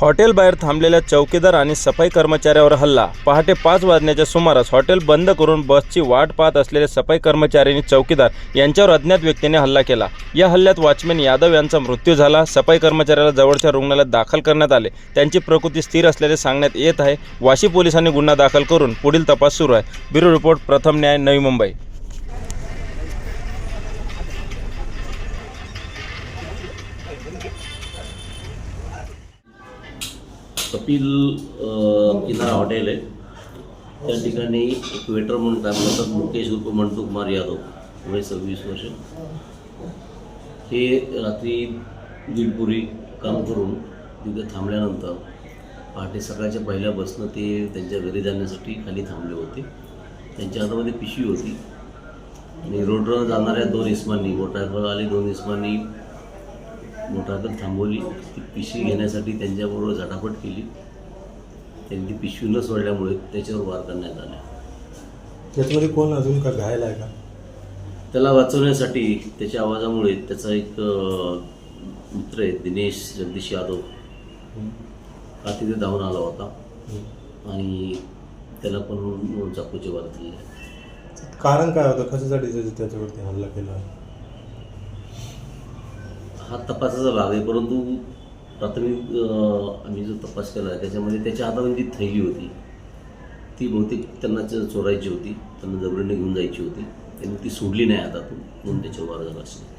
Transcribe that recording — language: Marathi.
हॉटेलबाहेर थांबलेल्या चौकीदार आणि सफाई कर्मचाऱ्यावर हल्ला. पहाटे पाच वाजण्याच्या सुमारास हॉटेल बंद करून बसची वाट पाहत असलेले सफाई कर्मचारी आणि चौकीदार यांच्यावर अज्ञात व्यक्तीने हल्ला केला. या हल्ल्यात वॉचमॅन यादव यांचा मृत्यू झाला. सफाई कर्मचाऱ्याला जवळच्या रुग्णालयात दाखल करण्यात आले. त्यांची प्रकृती स्थिर असल्याचे सांगण्यात येत आहे. वाशी पोलिसांनी गुन्हा दाखल करून पुढील तपास सुरू आहे. ब्युरो रिपोर्ट प्रथम न्याय नवी मुंबई. कपिल किनारा हॉटेल आहे. त्या ठिकाणी एक वेटर म्हणून काम करतात मुकेश उर्फ मंटू कुमार यादव वय सव्वीस वर्ष. हे रात्री दीडपुरी काम करून तिथे थांबल्यानंतर पहाटे सकाळच्या पहिल्या बसनं ते त्यांच्या घरी जाण्यासाठी खाली थांबले होते. त्यांच्या हातामध्ये पिशवी होती. आणि रोडवर जाणाऱ्या दोन इस्मांनी मोटारवाले दोन इस्मांनी मोटारकर थांबवली. ती पिशवी घेण्यासाठी त्यांच्याबरोबर झटापट केली. त्यांनी ती पिशवी न सोडल्यामुळे त्याच्यावर वार करण्यात आले. त्याच्यामध्ये कोण अजून का घायल आहे का? त्याला वाचवण्यासाठी त्याच्या आवाजामुळे त्याचा एक मित्र आहे दिनेश जगदीश यादव. हा तिथे धावून आला होता. आणि त्याला पण चाकूचे वार दिले कारण काय होतं? कशासाठी त्याच्या- त्याच्यावरती हल्ला केला? हा तपासाचा भाग आहे परंतु प्राथमिक आम्ही जो तपास केला आहे त्याच्यामध्ये त्याच्या हातामध्ये जी थैली होती ती बहुतेक त्यांना चोरायची होती त्यांना जबरीने घेऊन जायची होती त्यांनी ती सोडली नाही हातातून म्हणून त्याच्यावर वार झाला असेल